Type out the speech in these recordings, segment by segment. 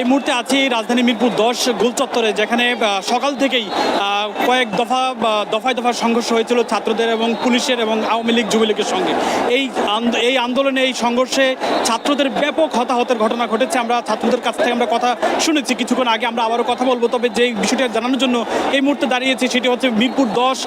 এই মুহূর্তে আছি রাজধানী মিরপুর দশ গোল চত্বরে, যেখানে সকাল থেকেই কয়েক দফা দফায় দফায় সংঘর্ষ হয়েছিল ছাত্রদের এবং পুলিশের এবং আওয়ামী লীগ যুবলীগের সঙ্গে। এই এই আন্দোলনে, এই সংঘর্ষে ছাত্রদের ব্যাপক হতাহতের ঘটনা ঘটেছে। আমরা ছাত্রদের কাছ থেকে আমরা কথা শুনেছি। কিছুক্ষণ আগে আমরা আবারও কথা বলব, তবে যে বিষয়টা জানানোর জন্য এই মুহূর্তে দাঁড়িয়েছি সেটি হচ্ছে মিরপুর দশ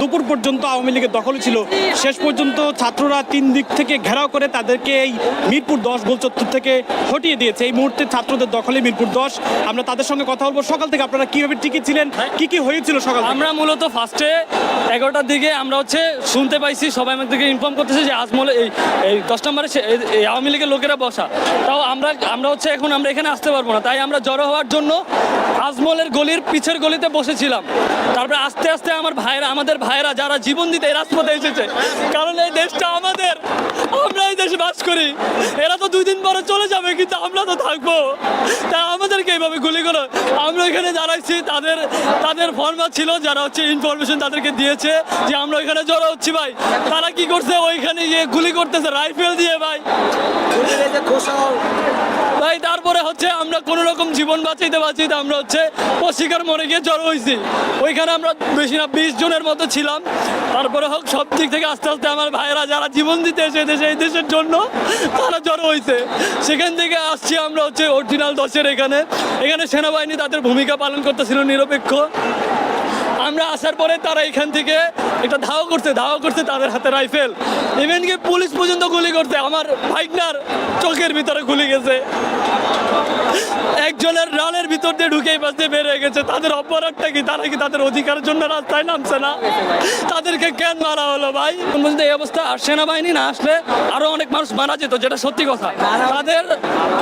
দুপুর পর্যন্ত আওয়ামী লীগের দখল ছিল। শেষ পর্যন্ত ছাত্ররা তিন দিক থেকে ঘেরাও করে তাদেরকে এই মিরপুর দশ গোলচত্বর থেকে হটিয়ে দিয়েছে। এই মুহূর্তে ছাত্রদের দখলে মিরপুর দশ। আমরা তাদের সঙ্গে কথা বলব। সকাল থেকে আপনারা কীভাবে টিকিট ছিলেন? কি কি হয়েছিল সকাল আমরা মূলত ফার্স্টে এগারোটার দিকে আমরা হচ্ছে শুনতে পাইছি, সবাই আমাদেরকে ইনফর্ম করতেছে যে আজমলে এই এই দশ নম্বরে আওয়ামী লীগের লোকেরা বসা। তাও আমরা আমরা হচ্ছে এখন আমরা এখানে আসতে পারব না। তাই আমরা জড়ো হওয়ার জন্য আজমলের গলির পিছের গলিতে বসেছিলাম। তারপরে আস্তে আস্তে আমার ভাইরা আমাদের ভাইরা যারা জীবন দিতে এই রাজপথে এসেছে, কারণ এই দেশটা আমাদের। আমরা এই দেশে বাস করি। এরা তো দুই দিন পরে চলে যাবে, কিন্তু আমরা তো থাকব। তাই আমাদেরকে এইভাবে গুলি করো। আমরা এখানে দাঁড়াইছি তাদের তাদের ফর্মা ছিল যারা হচ্ছে ইনফরমেশন তাদেরকে দিয়েছে যে আমরা এখানে জড়ো হচ্ছি ভাই। তারা কি করছে? ওইখানে গিয়ে গুলি করতেছে রাইফেল দিয়ে ভাই। ভাই তারপরে হচ্ছে আমরা কোনো রকম জীবন বাঁচাইতে বাঁচাইতে আমরা হচ্ছে পশিকার মরে গিয়ে জড়ো হয়েছি ওইখানে আমরা বেশি না, বিশ জনের মতো ছিলাম। তারপরে হোক, সব দিক থেকে আস্তে আস্তে আমার ভাইয়েরা যারা জীবন দিতে এসে দেশে এই দেশের জন্য তারা জড়ো হয়েছে সেখান থেকে আসছি আমরা হচ্ছে অরিজিনাল দশের এখানে। এখানে সেনাবাহিনী তাদের ভূমিকা পালন করতেছিল নিরপেক্ষ। আমরা আসার পরে তারা এখান থেকে একটা ধাওয়া করছে ধাওয়া করছে তাদের হাতে রাইফেল। ইভেন কি পুলিশ পর্যন্ত গুলি করছে, আমার ভাইগনার চোখের ভিতরে গুলি গেছে। একজনের রানের ভিতর দিয়ে ঢুকে বাঁচতে হয়ে গেছে। তাদের অপরাধটা কি? তারা কি তাদের অধিকারের জন্য রাস্তায় নামছে না? তাদেরকে কেন মারা হলো ভাই? পর্যন্ত এই অবস্থা আর সেনাবাহিনী না আসলে আরও অনেক মানুষ মারা যেত, যেটা সত্যি কথা। তাদের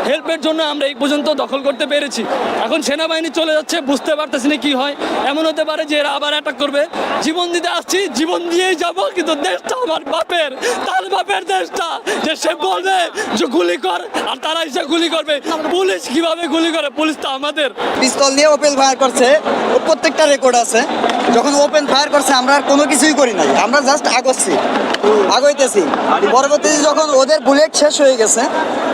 হেল্পের জন্য আমরা এই পর্যন্ত দখল করতে পেরেছি। এখন সেনাবাহিনী চলে যাচ্ছে, বুঝতে পারতেছি না কি হয়। এমন হতে পারে যে এরা আবার অ্যাটাক করবে। জীবন দিতে আসছি, জীবন দিয়েই যাব, কিন্তু দেশটা আমার বাপের। তার বাপের দেশটা, যে সে বলবে যে গুলি কর, আর তারা এসে গুলি করবে। পুলিশ কীভাবে গুলি করে? পুলিশ তো আমাদের। পিস্তল দিয়ে ওপেল ফায়ার করছে। প্রত্যেকটা রেকর্ড আছে। যখন ওপেন ফায়ার করছে আমরা আর কোনো কিছুই করি নাই। আমরা জাস্ট আগচ্ছি আগইতেছি। পরবর্তীতে যখন ওদের বুলেট শেষ হয়ে গেছে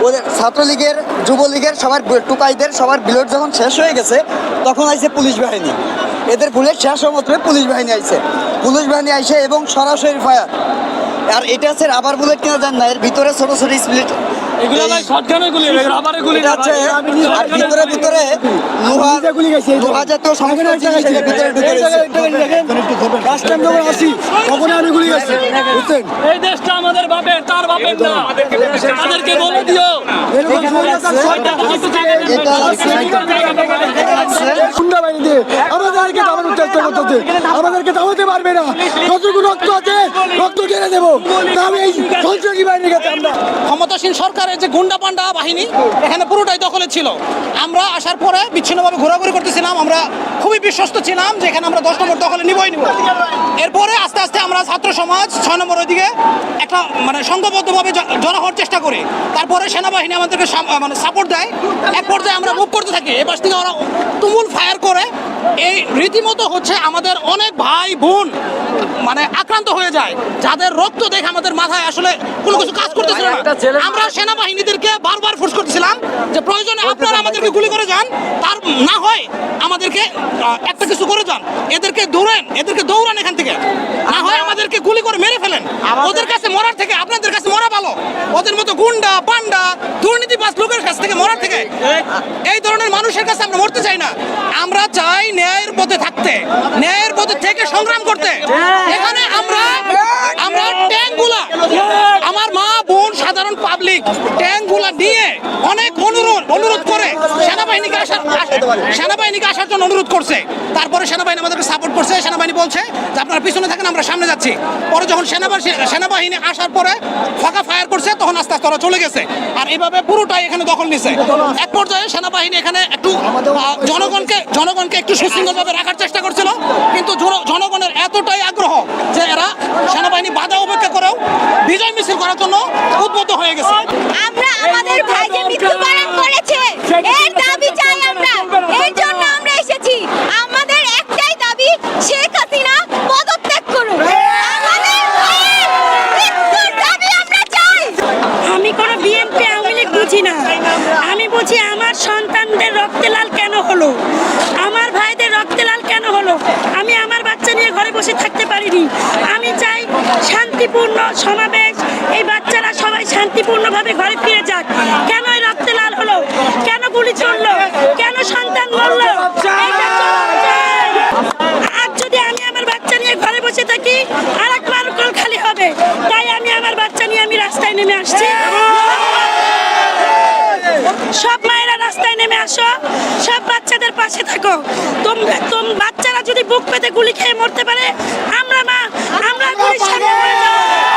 ওদের ছাত্রলীগের যুবলীগের সবার টুকাইদের সবার বুলেট যখন শেষ হয়ে গেছে তখন আইছে পুলিশ বাহিনী। এদের বুলেট শেষ হওয়া মাত্রই পুলিশ বাহিনী আইছে। পুলিশ বাহিনী আইছে এবং সরাসরি ফায়ার আর এটা আছে রাবার বুলেট কিনা জান না এর ভিতরে ছোট ছোট স্প্লিট এটা না হচ্ছে ভাই। আর ভিতরে ভিতরে লোহা টাইম যখন আসি তখন আমি গুলি গেছি বুঝছেন? এই দেশটা আমাদের বাপের তার বাপের না। তাদেরকে বলে দিও। গুন্ডা বাহিনী দিয়ে আমাদেরকে থামানোর চেষ্টা করতেছে না যতটুকু রক্ত আছে, রক্ত ঢেলে দেবো। আমি এই সন্ত্রাসী বাহিনীর কাছে আমরা ক্ষমতাসীন সরকারের যে গুন্ডা পান্ডা বাহিনী, এখানে পুরোটাই দখলে ছিল। আমরা আসার পরে বিচ্ছিন্নভাবে ঘোরাঘুরি করতেছিলাম, আমরা খুবই বিশ্বস্ত ছিলাম যে এখানে আমরা দশ নম্বর দখলে নিবই নিব। এরপরে আস্তে আস্তে আমরা ছাত্র সমাজ ছয় নম্বর ওইদিকে একটা মানে সংঘবদ্ধভাবে জড়ো হওয়ার চেষ্টা করি। তারপরে সেনাবাহিনী আমাদেরকে মানে সাপোর্ট দেয়। এক পর্যায়ে আমরা মুভ করতে থাকি। এপাশ থেকে ওরা তুমুল ফায়ার করে এই রীতিমতো হচ্ছে আমাদের অনেক ভাই বোন মানে আক্রান্ত হয়ে যায়। যাদের রক্ত দেখে আমাদের মাথায় আসলে কোনো কিছু কাজ করতেছিল না। আমরা সেনাবাহিনীদেরকে বারবার ফোর্স করতেছিলাম যে প্রয়োজনে আপনারা আমাদেরকে গুলি করে যান। তার না হয় আমাদেরকে একটা কিছু করে যান। এদেরকে দৌড়েন এদেরকে দৌড়ান এখান থেকে। না হয় আমাদেরকে গুলি করে মেরে ফেলেন। ওদের কাছে মরার থেকে আপনাদের কাছে ভালো ওদের মতো গুন্ডা, পান্ডা দুর্নীতিবাজ লোকের কাছ থেকে মরার থেকে এই ধরনের মানুষের কাছে আমরা মরতে চাই না। আমরা চাই ন্যায়ের পথে থাকতে, ন্যায়ের পথে থেকে সংগ্রাম করতে। এখানে আমরা আমরা ট্যাঙ্কগুলা, আমার মা, বোন, সাধারণ পাবলিক ট্যাঙ্কগুলা নিয়ে অনেক অনুরোধ অনুরোধ করে সেনাবাহিনীকে আসার সেনাবাহিনীকে আসার জন্য অনুরোধ করছে। তারপরে সেনাবাহিনী আমাদেরকে সাপোর্ট করছে সেনাবাহিনী বলছে যে আপনারা পিছনে থাকেন, আমরা সামনে যাচ্ছি। পরে যখন সেনাবাহিনী সেনাবাহিনী আসার পরে ফাঁকা ফায়ার করছে, তখন আস্তে আস্তে ওরা চলে গেছে। আর এইভাবে পুরোটাই এখানে দখল নিছে। এক পর্যায়ে সেনাবাহিনী এখানে একটু জনগণকে জনগণকে একটু সুশৃঙ্খলভাবে রাখার চেষ্টা করছিল। কিন্তু জনগণের এতটাই আগ্রহ যে এরা সেনাবাহিনী বাধা উপেক্ষা করেও বিজয় মিছিল করার জন্য উদ্বুদ্ধ হয়ে গেছে আমরা আমাদের ভাই যে মৃত্যুবরণ করেছে এর দাবি চাই আমরা এর জন্য আমরা এসেছি আমাদের একটাই দাবি শেখ হাসিনা পদত্যাগ করুন আমাদের ভাইয়ের মৃত্যুর দাবি আমরা চাই আমি কোনো বিএনপি আওয়ামী লীগ বুঝি না। আমি বুঝি আমার সন্তানদের রক্তে লাল কেন হলো? আমার ভাইদের রক্তে লাল কেন হলো? আমি আমার বাচ্চা নিয়ে ঘরে বসে থাকতে পারিনি। আমি চাই শান্তিপূর্ণ সমাবেশ, এই বাচ্চারা সবাই শান্তিপূর্ণভাবে ঘরে ফিরে যাক। কেন এই রক্তে লাল হলো? কেন গুলি চলল? কেন সন্তান মরলো। আর যদি আমি আমার বাচ্চা নিয়ে ঘরে বসে থাকি আর একবার খালি হবে। তাই আমি আমার বাচ্চা নিয়ে আমি রাস্তায় নেমে আসছি সব মায়েরা রাস্তায় নেমে আসো, সব বাচ্চাদের পাশে থাকো তোমরা তোম বাচ্চারা যদি বুক পেতে গুলি খেয়ে মরতে পারে, আমরা মা আমরা গুলি।